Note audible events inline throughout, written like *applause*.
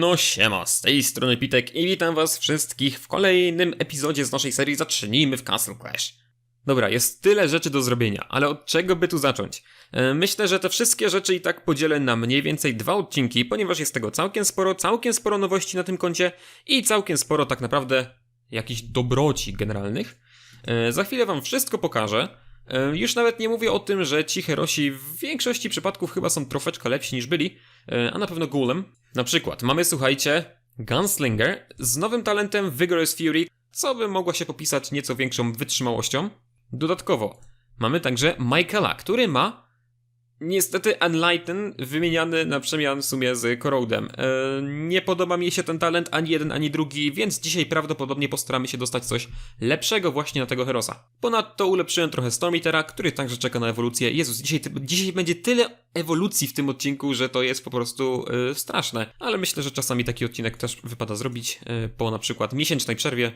No siema, z tej strony Pitek i witam was wszystkich w kolejnym epizodzie z naszej serii Zacznijmy w Castle Clash. Dobra, jest tyle rzeczy do zrobienia, ale od czego by tu zacząć? E, Myślę, że te wszystkie rzeczy i tak podzielę na mniej więcej dwa odcinki, ponieważ jest tego całkiem sporo, całkiem sporo nowości na tym koncie i całkiem sporo tak naprawdę jakichś dobroci generalnych. E, Za chwilę wam wszystko pokażę. E, Już nawet nie mówię o tym, że ci herosi w większości przypadków chyba są troszeczkę lepsi niż byli, a na pewno Golem. Na przykład mamy, słuchajcie, Gunslinger z nowym talentem Vigorous Fury, co by mogło się popisać nieco większą wytrzymałością. Dodatkowo mamy także Michaela, który ma niestety Enlighten wymieniany na przemian w sumie z Corrodem. E, nie podoba mi się ten talent ani jeden, ani drugi, więc dzisiaj prawdopodobnie postaramy się dostać coś lepszego właśnie na tego Herosa. Ponadto ulepszyłem trochę Stormitera, który także czeka na ewolucję. Jezus, dzisiaj, dzisiaj będzie tyle ewolucji w tym odcinku, że to jest po prostu e, straszne. Ale myślę, że czasami taki odcinek też wypada zrobić e, po na przykład miesięcznej przerwie,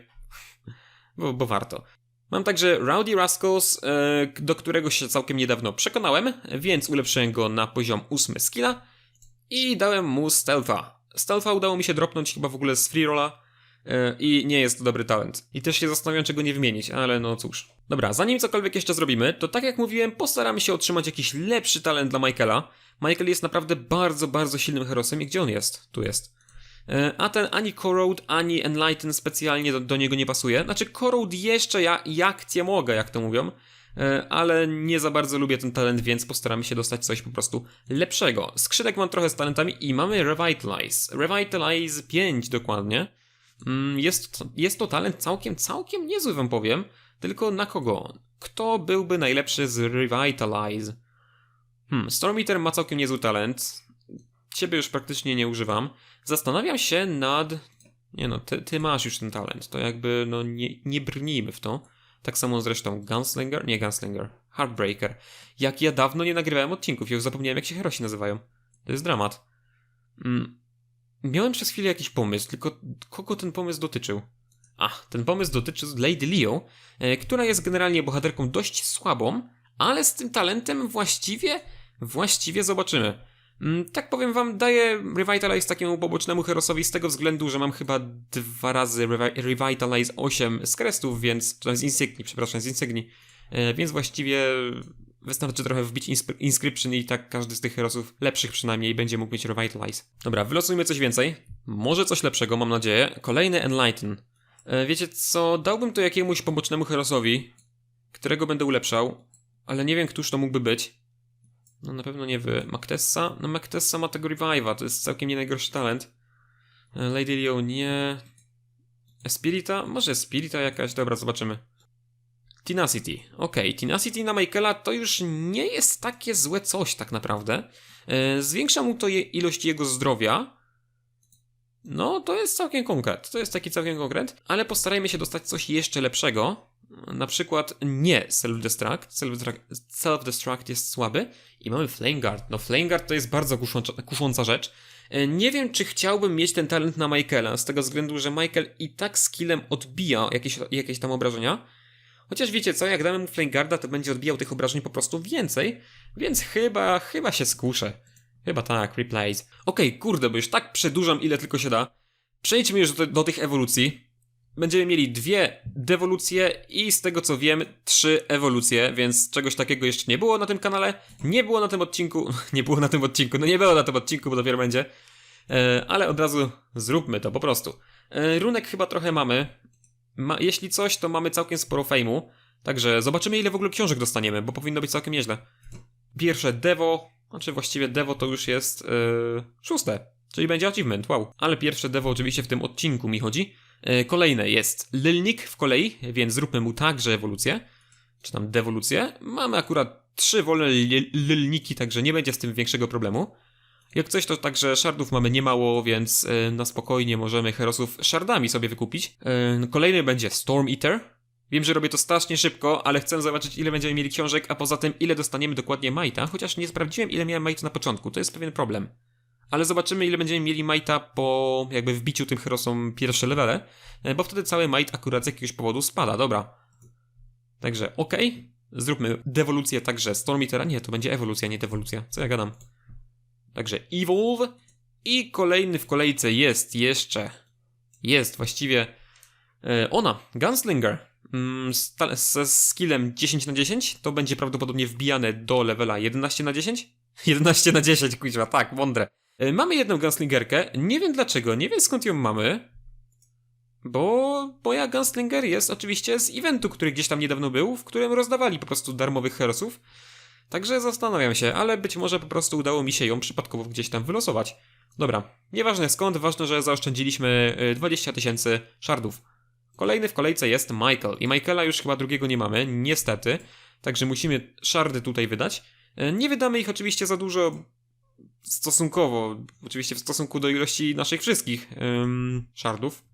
bo, bo warto. Mam także Rowdy Rascals, e, do którego się całkiem niedawno przekonałem, więc ulepszyłem go na poziom 8 skilla i dałem mu Stealtha. Stealtha udało mi się dropnąć chyba w ogóle z free rolla e, i nie jest to dobry talent. I też się zastanawiam, czego nie wymienić, ale no cóż. Dobra, zanim cokolwiek jeszcze zrobimy, to tak jak mówiłem, postaramy się otrzymać jakiś lepszy talent dla Michaela. Michael jest naprawdę bardzo, bardzo silnym herosem i gdzie on jest? Tu jest. E, A ten ani Corrode, ani Enlighten specjalnie do, do niego nie pasuje. Znaczy, Corrode jeszcze ja jak cię mogę, jak to mówią, e, ale nie za bardzo lubię ten talent, więc postaramy się dostać coś po prostu lepszego. Skrzynek mam trochę z talentami i mamy Revitalize. Revitalize 5 dokładnie. Mm, Jest, jest to talent całkiem, całkiem niezły, wam powiem. Tylko na kogo? Kto byłby najlepszy z Revitalize? Hmm, Stormeter ma całkiem niezły talent. Ciebie już praktycznie nie używam. Zastanawiam się nad. Nie no, ty, ty masz już ten talent. To jakby, no nie, nie brnijmy w to. Tak samo zresztą Gunslinger. Nie Gunslinger. Heartbreaker. Jak ja dawno nie nagrywałem odcinków, już zapomniałem, jak się herosi nazywają. To jest dramat. Mm. Miałem przez chwilę jakiś pomysł, tylko kogo ten pomysł dotyczył? Ach, ten pomysł dotyczy Lady Leo, e, która jest generalnie bohaterką dość słabą, ale z tym talentem właściwie, właściwie zobaczymy. Mm, Tak powiem wam, daję Revitalize takiemu pobocznemu herosowi z tego względu, że mam chyba dwa razy Revi- Revitalize 8 z krestów, więc, z Insigni, przepraszam, z Insigni, E, więc właściwie wystarczy trochę wbić Inscription i tak każdy z tych herosów, lepszych przynajmniej, będzie mógł mieć Revitalize. Dobra, wylosujmy coś więcej. Może coś lepszego, mam nadzieję. Kolejny Enlighten. E, Wiecie co, dałbym to jakiemuś pobocznemu herosowi, którego będę ulepszał, ale nie wiem, któż to mógłby być. No na pewno nie wy. Mactessa? No Mactessa ma tego revive'a, to jest całkiem nie najgorszy talent. E, Lady Leo nie... Spirita? Może Spirita jakaś? Dobra, zobaczymy. Tenacity. Okej, Tenacity na Michaela to już nie jest takie złe coś tak naprawdę. E, zwiększa mu to je, ilość jego zdrowia. No, to jest całkiem konkret. To jest taki całkiem konkret, ale postarajmy się dostać coś jeszcze lepszego. Na przykład nie Self-Destruct. Self-Destruct, jest słaby. I mamy Flame Guard. No, Flame Guard to jest bardzo kusząca, kusząca rzecz. E, Nie wiem, czy chciałbym mieć ten talent na Michaela, z tego względu, że Michael i tak skillem odbija jakieś, jakieś tam obrażenia. Chociaż wiecie co, jak damy mu Flame Guarda, to będzie odbijał tych obrażeń po prostu więcej, więc chyba, chyba się skuszę. Chyba tak, replays. Okej, kurde, bo już tak przedłużam ile tylko się da. Przejdźmy już do, do tych ewolucji. Będziemy mieli dwie dewolucje i z tego co wiem, trzy ewolucje, więc czegoś takiego jeszcze nie było na tym kanale. Nie było na tym odcinku, *laughs* nie było na tym odcinku, no nie było na tym odcinku, bo dopiero będzie. E, ale od razu zróbmy to po prostu. E, runek chyba trochę mamy. Ma, jeśli coś, to mamy całkiem sporo fejmu. Także zobaczymy, ile w ogóle książek dostaniemy, bo powinno być całkiem nieźle. Pierwsze Devo, znaczy właściwie Devo to już jest yy, szóste, czyli będzie achievement, wow. Ale pierwsze Devo oczywiście w tym odcinku mi chodzi. Yy, kolejne jest Lylnik w kolei, więc zróbmy mu także ewolucję, czy tam dewolucję. Mamy akurat trzy wolne Lylniki, także nie będzie z tym większego problemu. Jak coś, to także shardów mamy niemało, więc yy, na spokojnie możemy herosów shardami sobie wykupić. Yy, kolejny będzie Storm Eater. Wiem, że robię to strasznie szybko, ale chcę zobaczyć, ile będziemy mieli książek, a poza tym, ile dostaniemy dokładnie Majta, chociaż nie sprawdziłem, ile miałem Majta na początku. To jest pewien problem. Ale zobaczymy, ile będziemy mieli Majta po jakby wbiciu tym herosom pierwsze levele, e, bo wtedy cały Might akurat z jakiegoś powodu spada. Dobra. Także okej. Zróbmy dewolucję także Storm Eatera. Nie, to będzie ewolucja, nie dewolucja. Co ja gadam? Także Evolve. I kolejny w kolejce jest jeszcze. Jest właściwie e, ona, Gunslinger. Mm, ze skillem 10 na 10 to będzie prawdopodobnie wbijane do levela 11 na 10? 11 *laughs* na 10, kuźwa, tak, mądre. E, Mamy jedną Gunslingerkę, nie wiem dlaczego, nie wiem skąd ją mamy. Bo moja Gunslinger jest oczywiście z eventu, który gdzieś tam niedawno był, w którym rozdawali po prostu darmowych herosów. Także zastanawiam się, ale być może po prostu udało mi się ją przypadkowo gdzieś tam wylosować. Dobra, nieważne skąd, ważne, że zaoszczędziliśmy y, 20 tysięcy shardów. Kolejny w kolejce jest Michael i Michaela już chyba drugiego nie mamy, niestety. Także musimy shardy tutaj wydać. Y, Nie wydamy ich oczywiście za dużo stosunkowo, oczywiście w stosunku do ilości naszych wszystkich ym, shardów,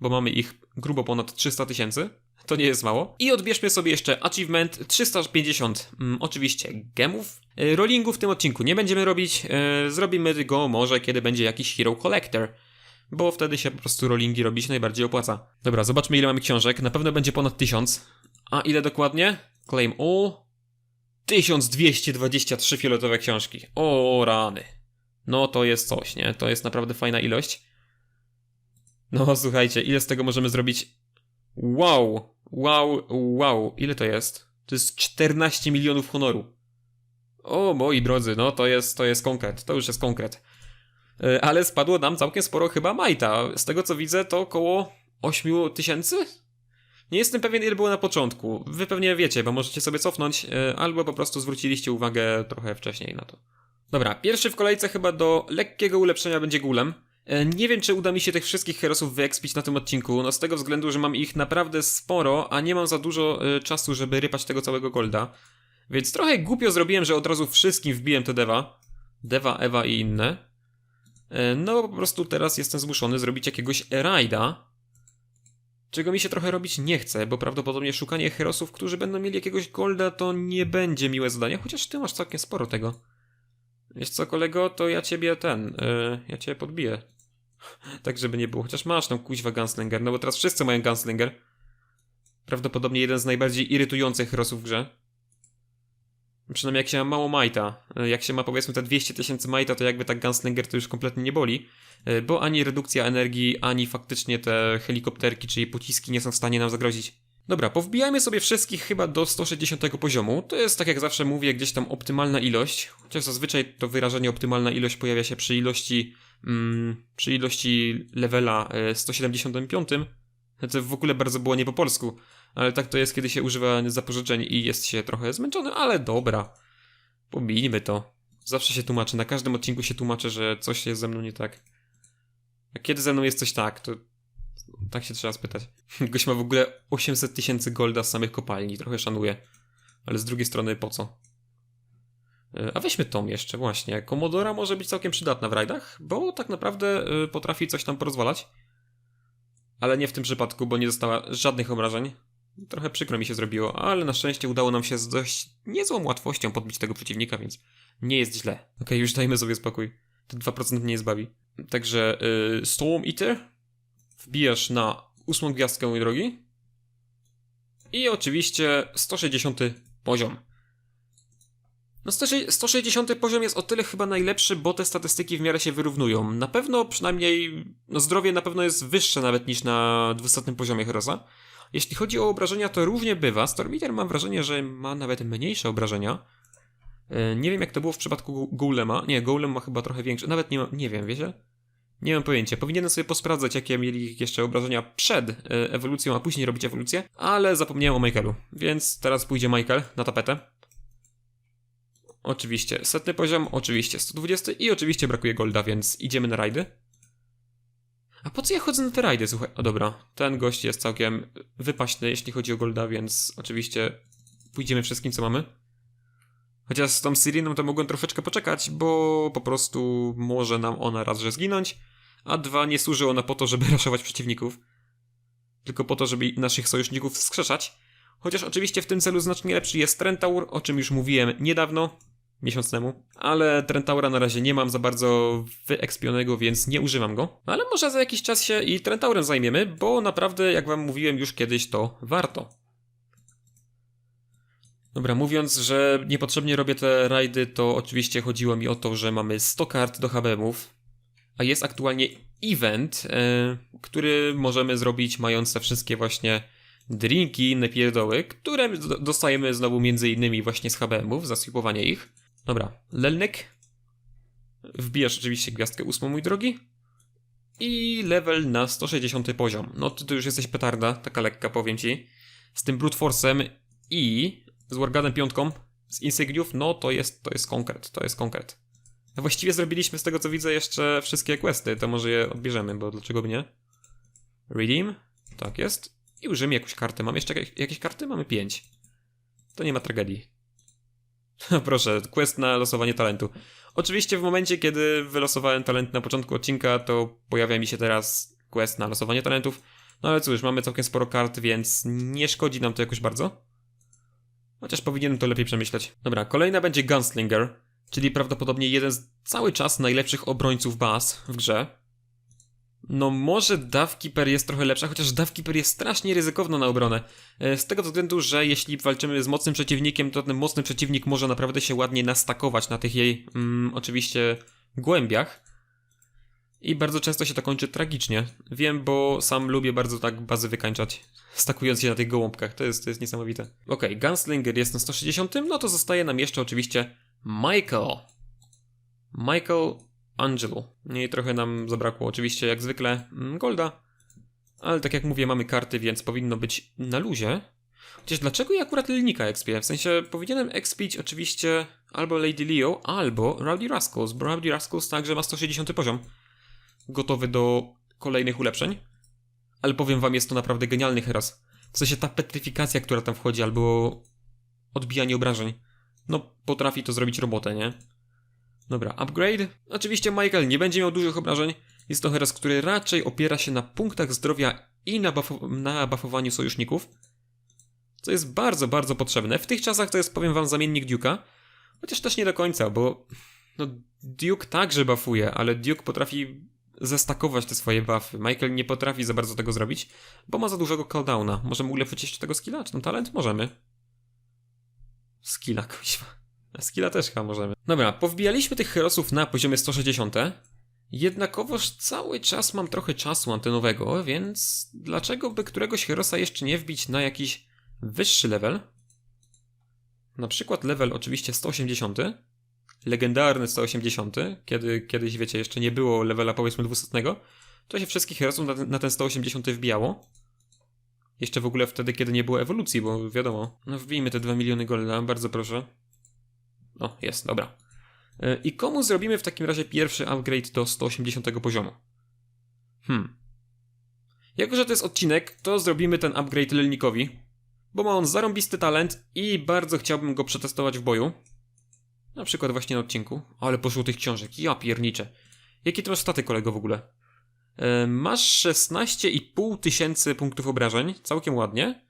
bo mamy ich grubo ponad 300 tysięcy. To nie jest mało. I odbierzmy sobie jeszcze achievement 350. Mm, oczywiście gemów. Y, Rollingu w tym odcinku nie będziemy robić. y, Zrobimy go może kiedy będzie jakiś Hero Collector. Bo wtedy się po prostu rollingi robić najbardziej opłaca. Dobra, zobaczmy ile mamy książek. Na pewno będzie ponad 1000. A ile dokładnie? Claim all. 1223 fioletowe książki. O rany. No to jest coś, nie? To jest naprawdę fajna ilość. No *laughs* słuchajcie, ile z tego możemy zrobić? Wow, wow, wow. Ile to jest? To jest 14 milionów honoru. O moi drodzy, no to jest, to jest konkret, to już jest konkret. E, Ale spadło nam całkiem sporo chyba majta. Z tego co widzę to około 8 tysięcy? Nie jestem pewien ile było na początku. Wy pewnie wiecie, bo możecie sobie cofnąć, e, albo po prostu zwróciliście uwagę trochę wcześniej na to. Dobra, pierwszy w kolejce chyba do lekkiego ulepszenia będzie Gulem. E, Nie wiem, czy uda mi się tych wszystkich herosów wyekspić na tym odcinku, no z tego względu, że mam ich naprawdę sporo, a nie mam za dużo e, czasu, żeby rypać tego całego golda. Więc trochę głupio zrobiłem, że od razu wszystkim wbiłem te dewa. Dewa, Ewa i inne. E, No po prostu teraz jestem zmuszony zrobić jakiegoś rajda. Czego mi się trochę robić nie chce, bo prawdopodobnie szukanie herosów, którzy będą mieli jakiegoś golda, to nie będzie miłe zadanie, chociaż ty masz całkiem sporo tego. Wiesz co, kolego, to ja ciebie ten, yy, ja ciebie podbiję. *laughs* tak, żeby nie było. Chociaż masz tą kuźwa Gunslinger, no bo teraz wszyscy mają Gunslinger. Prawdopodobnie jeden z najbardziej irytujących herosów w grze. Przynajmniej jak się ma mało majta. Y, Jak się ma powiedzmy te 200 tysięcy majta, to jakby tak Gunslinger to już kompletnie nie boli. Y, Bo ani redukcja energii, ani faktycznie te helikopterki, czyli pociski nie są w stanie nam zagrozić. Dobra, powbijajmy sobie wszystkich chyba do 160 poziomu. To jest, tak jak zawsze mówię, gdzieś tam optymalna ilość. Chociaż zazwyczaj to wyrażenie optymalna ilość pojawia się przy ilości, mm, przy ilości levela e, 175. To w ogóle bardzo było nie po polsku. Ale tak to jest, kiedy się używa zapożyczeń i jest się trochę zmęczony, ale dobra. Pobijmy to. Zawsze się tłumaczę, na każdym odcinku się tłumaczę, że coś jest ze mną nie tak. A kiedy ze mną jest coś tak, to tak się trzeba spytać. *laughs* Gość ma w ogóle 800 tysięcy golda z samych kopalni, trochę szanuję. Ale z drugiej strony po co? E, A weźmy Tom jeszcze, właśnie. Komodora może być całkiem przydatna w rajdach, bo tak naprawdę y, potrafi coś tam porozwalać. Ale nie w tym przypadku, bo nie dostała żadnych obrażeń. Trochę przykro mi się zrobiło, ale na szczęście udało nam się z dość niezłą łatwością podbić tego przeciwnika, więc nie jest źle. Okej, już dajmy sobie spokój. Te 2% mnie nie zbawi. Także y, Storm Eater wbijasz na ósmą gwiazdkę, mój drogi. I oczywiście 160 poziom. No 160 160 poziom jest o tyle chyba najlepszy, bo te statystyki w miarę się wyrównują. Na pewno przynajmniej, no zdrowie na pewno jest wyższe nawet niż na 200 poziomie Herosa. Jeśli chodzi o obrażenia, to różnie bywa. Stormiter mam wrażenie, że ma nawet mniejsze obrażenia. E, Nie wiem jak to było w przypadku Golema. Nie, Golem ma chyba trochę większe. Nawet nie, ma, nie wiem, wiecie? Nie mam pojęcia. Powinienem sobie posprawdzać, jakie mieli jeszcze obrażenia przed e, ewolucją, a później robić ewolucję, ale zapomniałem o Michaelu. Więc teraz pójdzie Michael na tapetę. Oczywiście setny poziom, oczywiście 120 i oczywiście brakuje golda, więc idziemy na rajdy. A po co ja chodzę na te rajdy? Słuchaj, o dobra, ten gość jest całkiem wypaśny, jeśli chodzi o golda, więc oczywiście pójdziemy wszystkim, co mamy. Chociaż z tą Syriną to mogłem troszeczkę poczekać, bo po prostu może nam ona raz, że zginąć, a dwa, nie służy ona po to, żeby *laughs* raszować przeciwników, tylko po to, żeby naszych sojuszników wskrzeszać. Chociaż oczywiście w tym celu znacznie lepszy jest Trentaur, o czym już mówiłem niedawno, miesiąc temu, ale Trentaura na razie nie mam za bardzo wyekspionego, więc nie używam go. Ale może za jakiś czas się i Trentaurem zajmiemy, bo naprawdę, jak wam mówiłem już kiedyś, to warto. Dobra, mówiąc, że niepotrzebnie robię te rajdy, to oczywiście chodziło mi o to, że mamy 100 kart do HBM-ów, a jest aktualnie event, e, który możemy zrobić mając te wszystkie właśnie drinki, inne pierdoły, które dostajemy znowu między innymi właśnie z HBM-ów za swipowanie ich. Dobra, Lelnek. Wbijasz oczywiście gwiazdkę ósmą, mój drogi. I level na 160 poziom. No ty, ty już jesteś petarda, taka lekka powiem ci. Z tym brute force'em i z Wargadem piątką, z Insigniów, no to jest, to jest konkret, to jest konkret. Właściwie zrobiliśmy z tego co widzę jeszcze wszystkie questy, to może je odbierzemy, bo dlaczego by nie? Redeem, tak jest. I użyjmy jakąś kartę. Mam jeszcze jakieś, jakieś karty? Mamy pięć. To nie ma tragedii. *laughs* Proszę, quest na losowanie talentu. Oczywiście w momencie, kiedy wylosowałem talent na początku odcinka, to pojawia mi się teraz quest na losowanie talentów. No ale cóż, mamy całkiem sporo kart, więc nie szkodzi nam to jakoś bardzo. Chociaż powinienem to lepiej przemyśleć. Dobra, kolejna będzie Gunslinger, czyli prawdopodobnie jeden z cały czas najlepszych obrońców baz w grze. No może Dawkeeper jest trochę lepsza, chociaż Dawkeeper jest strasznie ryzykowna na obronę. E, Z tego względu, że jeśli walczymy z mocnym przeciwnikiem, to ten mocny przeciwnik może naprawdę się ładnie nastakować na tych jej, mm, oczywiście, głębiach. I bardzo często się to kończy tragicznie. Wiem, bo sam lubię bardzo tak bazy wykańczać, stakując się na tych gołąbkach. To jest, to jest niesamowite. Okej, Gunslinger jest na 160, no to zostaje nam jeszcze oczywiście Michael. Michael Angelo. I trochę nam zabrakło oczywiście jak zwykle mm, Golda. Ale tak jak mówię, mamy karty, więc powinno być na luzie. Chociaż dlaczego ja akurat Lilnika expię? W sensie powinienem expić oczywiście albo Lady Leo, albo Rowdy Rascals, bo Rowdy Rascals także ma 160 poziom. Gotowy do kolejnych ulepszeń. Ale powiem wam, jest to naprawdę genialny heras. W sensie ta petryfikacja, która tam wchodzi, albo odbijanie obrażeń. No, potrafi to zrobić robotę, nie? Dobra, upgrade. Oczywiście Michael nie będzie miał dużych obrażeń. Jest to heras, który raczej opiera się na punktach zdrowia i na, buffu- na buffowaniu sojuszników. Co jest bardzo, bardzo potrzebne. W tych czasach to jest, powiem wam, zamiennik Duke'a. Chociaż też nie do końca, bo no, Duke także buffuje, ale Duke potrafi zestakować te swoje buffy. Michael nie potrafi za bardzo tego zrobić, bo ma za dużego cooldowna. Możemy ulepszyć jeszcze tego skilla? Czy ten talent? Możemy. Skilla, kuźwa. Skilla też chyba możemy. Dobra, powbijaliśmy tych herosów na poziomie 160. Jednakowoż cały czas mam trochę czasu antenowego, więc dlaczego by któregoś herosa jeszcze nie wbić na jakiś wyższy level? Na przykład level oczywiście 180. Legendarny 180, kiedy kiedyś, wiecie, jeszcze nie było levela powiedzmy 200, to się wszystkich herosów na na ten 180 wbijało. Jeszcze w ogóle wtedy, kiedy nie było ewolucji, bo wiadomo. No wbijmy te 2 miliony golda, bardzo proszę. O, jest, dobra. E, I komu zrobimy w takim razie pierwszy upgrade do 180 poziomu? Hmm. Jako, że to jest odcinek, to zrobimy ten upgrade Lelnikowi, bo ma on zarąbisty talent i bardzo chciałbym go przetestować w boju. Na przykład właśnie na odcinku. Ale poszło tych książek, ja pierniczę. Jakie ty masz staty, kolego, w ogóle? E, masz 16,5 tysięcy punktów obrażeń, całkiem ładnie.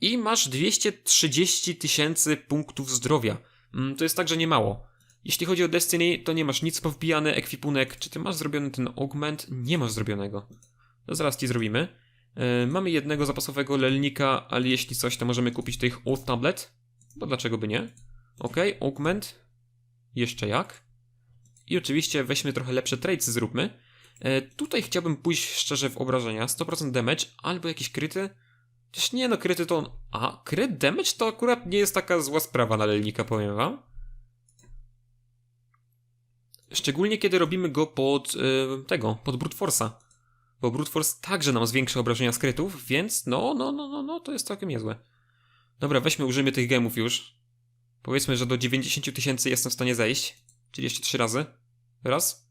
I masz 230 tysięcy punktów zdrowia. Mm, To jest także nie mało. Jeśli chodzi o Destiny, to nie masz nic powbijany, ekwipunek. Czy ty masz zrobiony ten augment? Nie masz zrobionego. To zaraz ci zrobimy. E, mamy jednego zapasowego lelnika, ale jeśli coś, to możemy kupić tych Oath Tablet. Bo dlaczego by nie? Ok, augment. Jeszcze jak. I oczywiście weźmy trochę lepsze trades, zróbmy. E, tutaj chciałbym pójść szczerze w obrażenia. 100% damage albo jakieś kryty. Chociaż nie no, kryty to on... A, kryt damage to akurat nie jest taka zła sprawa na lelnika, powiem wam. Szczególnie kiedy robimy go pod y, tego, pod Brute Force'a. Bo Brute Force także nam zwiększa obrażenia z krytów, więc no, no, no, no, no, to jest całkiem niezłe. Dobra, weźmy, użyjmy tych gemów już. Powiedzmy, że do 90 000 tysięcy jestem w stanie zejść. Czyli jeszcze trzy razy. Raz.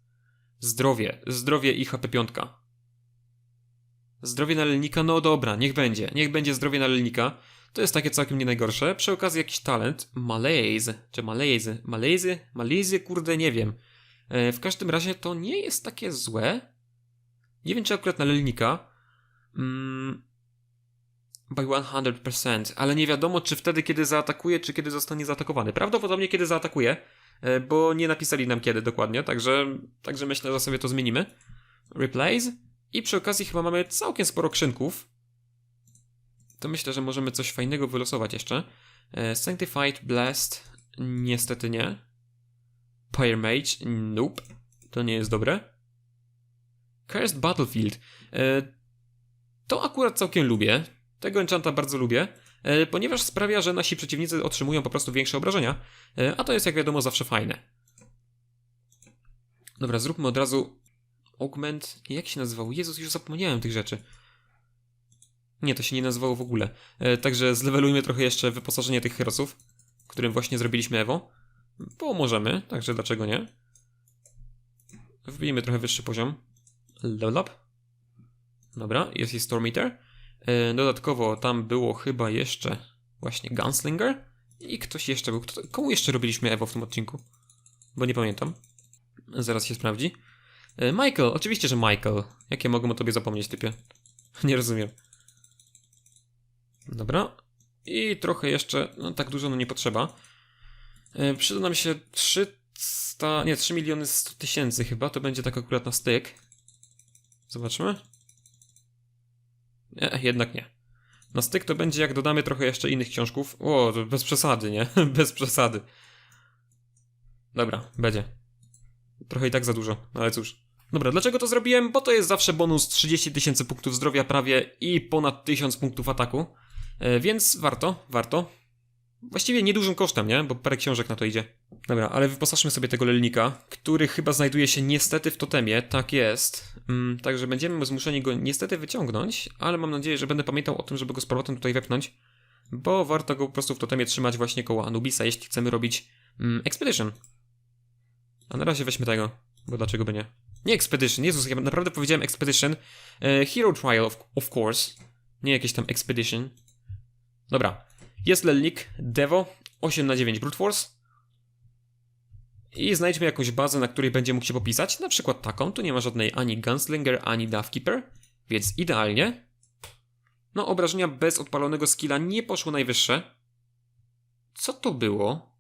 Zdrowie. Zdrowie i HP piątka. Zdrowie nalelnika, no dobra, niech będzie. Niech będzie zdrowie nalelnika. To jest takie całkiem nie najgorsze. Przy okazji jakiś talent. Malaise. Czy Malaise? Malaise? Malaise? Kurde, nie wiem. E, w każdym razie to nie jest takie złe. Nie wiem, czy akurat nalelnika. Mm, by 100%, ale nie wiadomo, czy wtedy, kiedy zaatakuje, czy kiedy zostanie zaatakowany. Prawdopodobnie, kiedy zaatakuje, e, bo nie napisali nam kiedy dokładnie, także, także myślę, że sobie to zmienimy. Replays. I przy okazji chyba mamy całkiem sporo krzynków. To myślę, że możemy coś fajnego wylosować jeszcze. E, Sanctified Blast. Niestety nie. Pyre Mage. Nope. To nie jest dobre. Cursed Battlefield. E, to akurat całkiem lubię. Tego enchanta bardzo lubię, e, ponieważ sprawia, że nasi przeciwnicy otrzymują po prostu większe obrażenia, e, a to jest jak wiadomo zawsze fajne. Dobra, zróbmy od razu augment. Jak się nazywał? Jezus, już zapomniałem tych rzeczy. Nie, to się nie nazywało w ogóle. E, także zlewelujmy trochę jeszcze wyposażenie tych herosów, którym właśnie zrobiliśmy Evo. Bo możemy, także dlaczego nie? Wbijmy trochę wyższy poziom. Level up. Dobra, jest i Stormmeter. E, dodatkowo tam było chyba jeszcze właśnie Gunslinger. I ktoś jeszcze był. Kto, komu jeszcze robiliśmy Evo w tym odcinku? Bo nie pamiętam. Zaraz się sprawdzi. E, Michael, oczywiście, że Michael. Jak ja mogę o tobie zapomnieć, typie? *laughs* Nie rozumiem. Dobra. I trochę jeszcze, no tak dużo no nie potrzeba. E, przyda nam się 300, nie, 3 miliony 100 tysięcy chyba, to będzie tak akurat na styk. Zobaczmy. Nie, jednak nie. Na styk to będzie jak dodamy trochę jeszcze innych książków. O, bez przesady, nie? *laughs* bez przesady. Dobra, będzie. Trochę i tak za dużo, ale cóż. Dobra, dlaczego to zrobiłem? Bo to jest zawsze bonus 30 tysięcy punktów zdrowia prawie i ponad 1000 punktów ataku. E, więc warto, warto. Właściwie niedużym kosztem, nie? Bo parę książek na to idzie. Dobra, ale wyposażmy sobie tego lelnika, który chyba znajduje się niestety w totemie. Tak jest. Mm, także będziemy zmuszeni go niestety wyciągnąć, ale mam nadzieję, że będę pamiętał o tym, żeby go z powrotem tutaj wepchnąć. Bo warto go po prostu w totemie trzymać właśnie koło Anubisa, jeśli chcemy robić mm, Expedition. A na razie weźmy tego, bo dlaczego by nie? Nie Expedition, Jezus, ja naprawdę powiedziałem Expedition. E, Hero Trial, of, of course. Nie jakieś tam Expedition. Dobra. Jest Lelnik, Devo, 8 na 9 Brute Force. I znajdźmy jakąś bazę, na której będzie mógł się popisać. Na przykład taką. Tu nie ma żadnej ani Gunslinger, ani Duffkeeper. Więc idealnie. No, obrażenia bez odpalonego skilla nie poszły najwyższe. Co to było?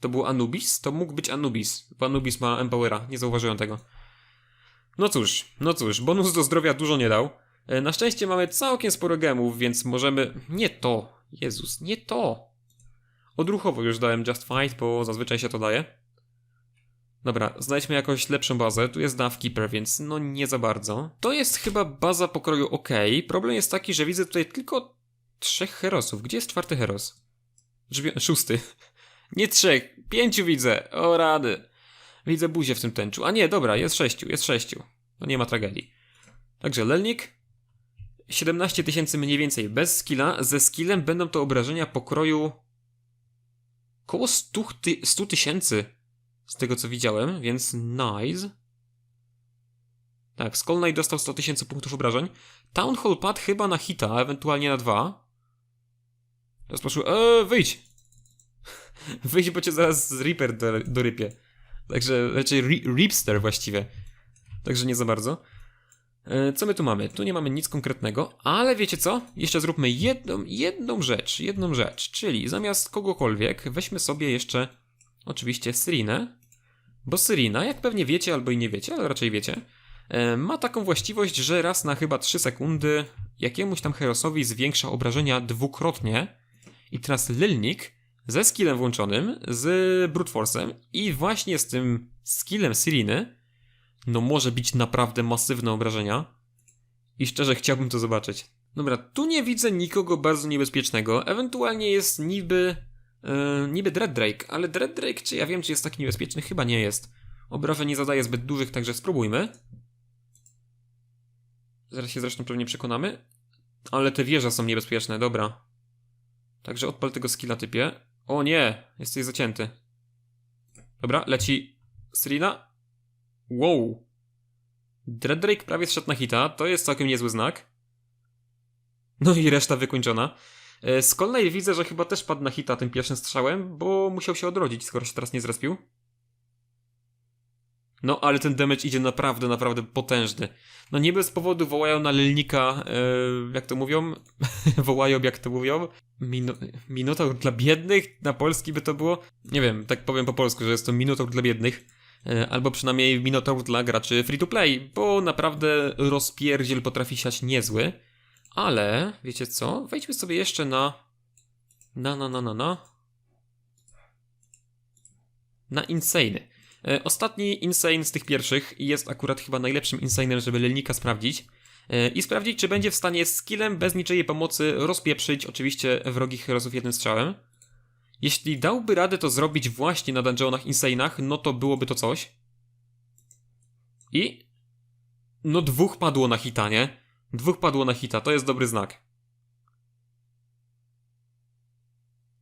To był Anubis? To mógł być Anubis, bo Anubis ma Empowera, nie zauważyłem tego. No cóż, no cóż, bonus do zdrowia dużo nie dał. E, Na szczęście mamy całkiem sporo gemów, więc możemy... Nie to! Jezus, nie to! Odruchowo już dałem Just Fight, bo zazwyczaj się to daje. Dobra, znajdźmy jakąś lepszą bazę. Tu jest Duffkeeper, więc no nie za bardzo. To jest chyba baza pokroju OK. Problem jest taki, że widzę tutaj tylko trzech herosów. Gdzie jest czwarty heros? Drzwi... Szósty. *laughs* Nie trzech, pięciu widzę. O rady. Widzę buzię w tym tęczu. A nie, dobra, jest sześciu, jest sześciu. No nie ma tragedii. Także Lelnik. 17 tysięcy mniej więcej bez skilla. Ze skillem będą to obrażenia pokroju koło 100 ty- 100 tysięcy z tego co widziałem, więc nice. Tak, Skull Knight dostał 100 tysięcy punktów obrażeń. Town Hall padł chyba na hita, ewentualnie na dwa. Teraz poszły, eee, wyjdź! *laughs* wyjdź, bo cię zaraz z Reaper do, dorypie. Także, raczej ri, właściwie. Także nie za bardzo. E, Co my tu mamy? Tu nie mamy nic konkretnego, ale wiecie co? Jeszcze zróbmy jedną, jedną rzecz, jedną rzecz, czyli zamiast kogokolwiek weźmy sobie jeszcze oczywiście Syrinę, bo Syrina, jak pewnie wiecie albo i nie wiecie, ale raczej wiecie, e, ma taką właściwość, że raz na chyba 3 sekundy jakiemuś tam herosowi zwiększa obrażenia dwukrotnie i teraz Lilnik ze skillem włączonym, z Brute Force'em i właśnie z tym skillem Syriny no może być naprawdę masywne obrażenia. I szczerze chciałbym to zobaczyć. Dobra, tu nie widzę nikogo bardzo niebezpiecznego. Ewentualnie jest niby. Yy, niby Dread Drake, ale Dread Drake, czy ja wiem, czy jest taki niebezpieczny? Chyba nie jest. Obrażeń nie zadaje zbyt dużych, także spróbujmy. Zaraz się zresztą pewnie przekonamy. Ale te wieże są niebezpieczne, dobra. Także odpal tego skilla typie. O nie, jesteś zacięty. Dobra, leci Strina. Wow. Dreadrake prawie zszedł na hita, to jest całkiem niezły znak. No i reszta wykończona. E, Z kolei widzę, że chyba też padł na hita tym pierwszym strzałem, bo musiał się odrodzić, skoro się teraz nie zrespił. No, ale ten damage idzie naprawdę, naprawdę potężny. No nie bez powodu wołają na Lilnika, e, jak to mówią? *laughs* wołają, jak to mówią? Minotaur dla biednych? Na polski by to było? Nie wiem, tak powiem po polsku, że jest to minotaur dla biednych. E, albo przynajmniej minotaur dla graczy free to play, bo naprawdę rozpierdziel potrafi siać niezły. Ale, wiecie co? Wejdźmy sobie jeszcze na... Na, na, na, na, na... Na Insane. E, Ostatni insane z tych pierwszych jest akurat chyba najlepszym insanem, żeby Lelnika sprawdzić. E, I sprawdzić, czy będzie w stanie skillem bez niczyjej pomocy rozpieprzyć oczywiście wrogich herosów jednym strzałem. Jeśli dałby radę to zrobić właśnie na dungeonach insanach, no to byłoby to coś. I... No dwóch padło na hita, nie? Dwóch padło na hita, to jest dobry znak.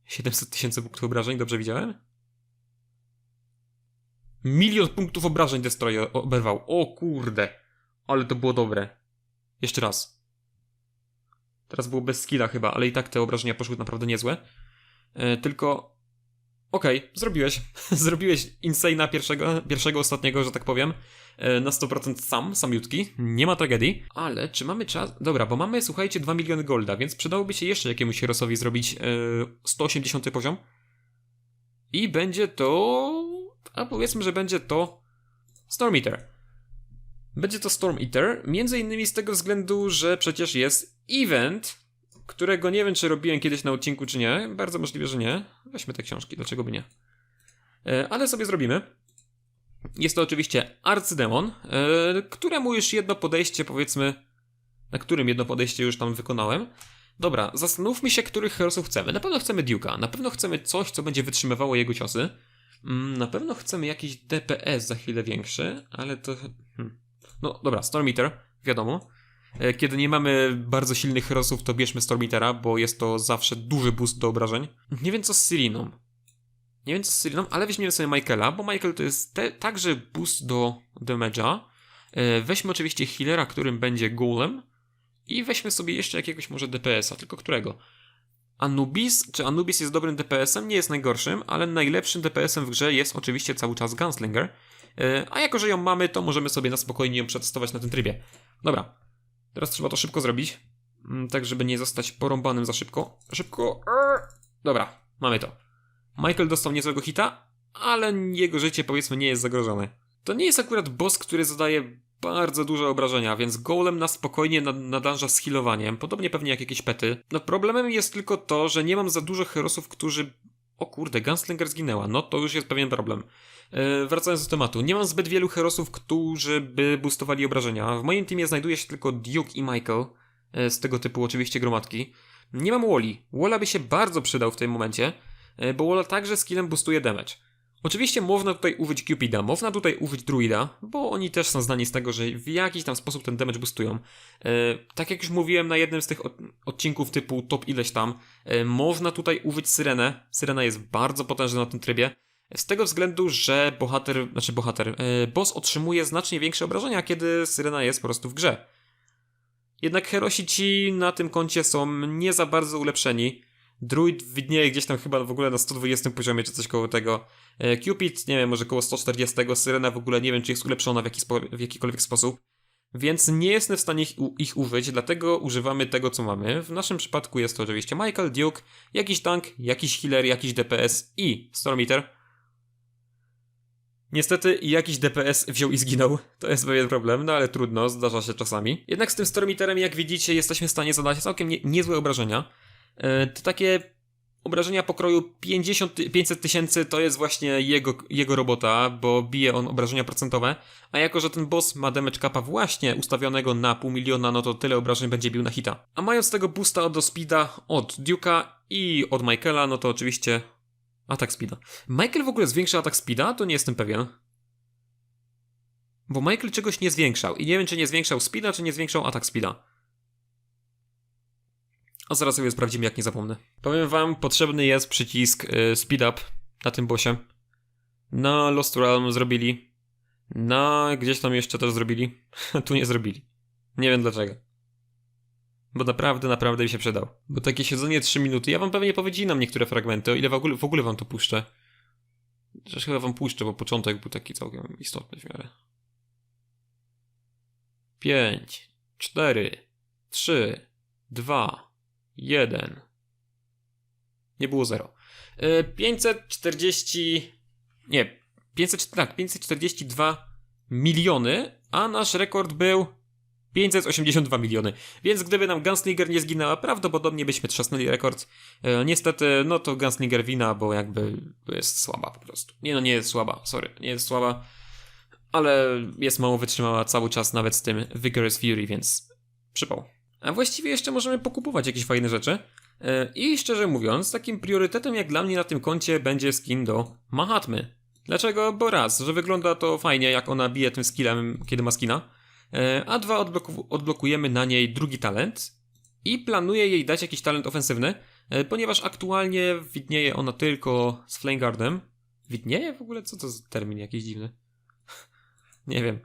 700 tysięcy punktów obrażeń, dobrze widziałem? Milion punktów obrażeń Destroyer oberwał. O kurde. Ale to było dobre. Jeszcze raz. Teraz było bez skilla chyba, ale i tak te obrażenia poszły naprawdę niezłe. E, tylko... Okej, zrobiłeś. *laughs* zrobiłeś Insana pierwszego, pierwszego, ostatniego, że tak powiem. E, na 100% sam, samiutki. Nie ma tragedii. Ale czy mamy czas... Dobra, bo mamy, słuchajcie, 2 miliony golda, więc przydałoby się jeszcze jakiemuś herosowi zrobić e, 180 poziom. I będzie to... A powiedzmy, że będzie to... Storm Eater. Będzie to Storm Eater, między innymi z tego względu, że przecież jest event, którego nie wiem, czy robiłem kiedyś na odcinku, czy nie. Bardzo możliwe, że nie. Weźmy te książki, dlaczego by nie. E, ale sobie zrobimy. Jest to oczywiście arcydemon, e, któremu już jedno podejście, powiedzmy, na którym jedno podejście już tam wykonałem. Dobra, zastanówmy się, których herosów chcemy. Na pewno chcemy Duke'a, na pewno chcemy coś, co będzie wytrzymywało jego ciosy. Mm, Na pewno chcemy jakiś DPS za chwilę większy, ale to... Hmm. No dobra, Storm Eater, wiadomo. E, Kiedy nie mamy bardzo silnych herosów, to bierzmy Storm Eatera, bo jest to zawsze duży boost do obrażeń. Nie wiem co z Syriną. Nie wiem co z Syriną, ale weźmiemy sobie Michaela, bo Michael to jest te, także boost do damage'a. E, Weźmy oczywiście healera, którym będzie Golem. I weźmy sobie jeszcze jakiegoś może DPS-a, tylko którego? Anubis, czy Anubis jest dobrym DPS-em? Nie jest najgorszym, ale najlepszym DPS-em w grze jest oczywiście cały czas Gunslinger. E, A jako, że ją mamy, to możemy sobie na spokojnie ją przetestować na tym trybie. Dobra, teraz trzeba to szybko zrobić, mm, tak żeby nie zostać porąbanym za szybko. Szybko. Dobra, mamy to. Michael dostał niezłego hita, ale jego życie powiedzmy nie jest zagrożone. To nie jest akurat boss, który zadaje bardzo duże obrażenia, więc golem na spokojnie nad- nadąża z healowaniem, podobnie pewnie jak jakieś pety. No problemem jest tylko to, że nie mam za dużo herosów, którzy... O kurde, Gunslinger zginęła, no to już jest pewien problem. E, wracając do tematu, nie mam zbyt wielu herosów, którzy by boostowali obrażenia. W moim teamie znajduje się tylko Duke i Michael, e, z tego typu oczywiście gromadki. Nie mam Wally. Walla by się bardzo przydał w tym momencie, e, bo Walla także skillem boostuje damage. Oczywiście można tutaj użyć Cupida, można tutaj użyć Druida, bo oni też są znani z tego, że w jakiś tam sposób ten damage boostują. E, tak jak już mówiłem na jednym z tych od- odcinków typu top ileś tam, e, można tutaj użyć Syrenę. Syrena jest bardzo potężna na tym trybie. Z tego względu, że bohater, znaczy bohater, e, boss otrzymuje znacznie większe obrażenia, kiedy Syrena jest po prostu w grze. Jednak herosi ci na tym koncie są nie za bardzo ulepszeni. Druid widnieje gdzieś tam chyba w ogóle na 120 poziomie, czy coś koło tego. E, Cupid, nie wiem, może koło 140, Syrena w ogóle nie wiem, czy jest ulepszona w, jaki w jakikolwiek sposób. Więc nie jestem w stanie ich, ich użyć, dlatego używamy tego, co mamy. W naszym przypadku jest to oczywiście Michael, Duke, jakiś tank, jakiś healer, jakiś DPS i Storm Eater. Niestety jakiś DPS wziął i zginął. To jest pewien problem, no ale trudno, zdarza się czasami. Jednak z tym Stormiterem, jak widzicie, jesteśmy w stanie zadać całkiem nie, niezłe obrażenia. E, to takie obrażenia pokroju 50, ty- 500 tysięcy to jest właśnie jego, jego robota, bo bije on obrażenia procentowe. A jako, że ten boss ma damage capa właśnie ustawionego na pół miliona, no to tyle obrażeń będzie bił na hita. A mając tego boosta do speeda od Duke'a i od Michaela, no to oczywiście atak speeda. Michael w ogóle zwiększa atak speeda? To nie jestem pewien. Bo Michael czegoś nie zwiększał i nie wiem, czy nie zwiększał speeda, czy nie zwiększał atak speeda. A zaraz sobie sprawdzimy, jak nie zapomnę. Powiem wam, potrzebny jest przycisk y, speed up na tym bossie. Na Lost Realm zrobili. Na gdzieś tam jeszcze też zrobili. *laughs* tu nie zrobili. Nie wiem dlaczego. Bo naprawdę, naprawdę mi się przydał. Bo takie siedzenie 3 minuty, ja wam pewnie powiedzinam niektóre fragmenty, o ile w ogóle, w ogóle wam to puszczę. Zresztą chyba wam puszczę, bo początek był taki całkiem istotny w miarę. 5, 4, 3, 2, 1. Nie było 0. 540. Nie, 500, tak, 542 miliony, a nasz rekord był 582 miliony. Więc gdyby nam Gunslinger nie zginęła, prawdopodobnie byśmy trzasnęli rekord. E, niestety, no to Gunslinger wina, bo jakby jest słaba po prostu. Nie no, nie jest słaba, sorry, nie jest słaba. Ale jest mało wytrzymała cały czas nawet z tym Vigorous Fury, więc przypał. A właściwie jeszcze możemy pokupować jakieś fajne rzeczy. E, I szczerze mówiąc, takim priorytetem jak dla mnie na tym koncie będzie skin do Mahatmy. Dlaczego? Bo raz, że wygląda to fajnie, jak ona bije tym skillem, kiedy ma skina. E, A dwa, odbloku- odblokujemy na niej drugi talent. I planuję jej dać jakiś talent ofensywny, e, ponieważ aktualnie widnieje ona tylko z Flameguardem. Widnieje w ogóle? Co to za termin jakiś dziwny? *laughs* Nie wiem.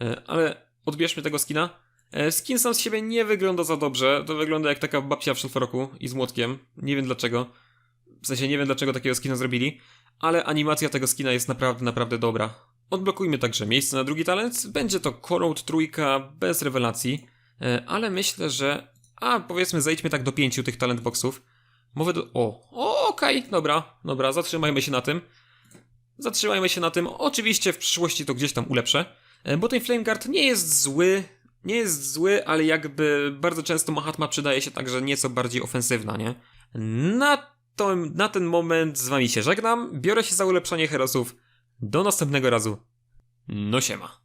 E, Ale odbierzmy tego skina. Skin sam z siebie nie wygląda za dobrze. To wygląda jak taka babcia w szlafroku i z młotkiem. Nie wiem dlaczego. W sensie nie wiem dlaczego takiego skina zrobili. Ale animacja tego skina jest naprawdę, naprawdę dobra. Odblokujmy także miejsce na drugi talent. Będzie to Corroad trójka bez rewelacji. E, Ale myślę, że... A, powiedzmy zejdźmy tak do pięciu tych talent boxów. Mówię do... O, o okej, dobra, dobra, zatrzymajmy się na tym. Zatrzymajmy się na tym. Oczywiście w przyszłości to gdzieś tam ulepszę. E, Bo ten Flameguard nie jest zły, nie jest zły, ale jakby bardzo często Mahatma przydaje się także nieco bardziej ofensywna, nie? Na, to, na ten moment z wami się żegnam, biorę się za ulepszanie herosów. Do następnego razu. No siema.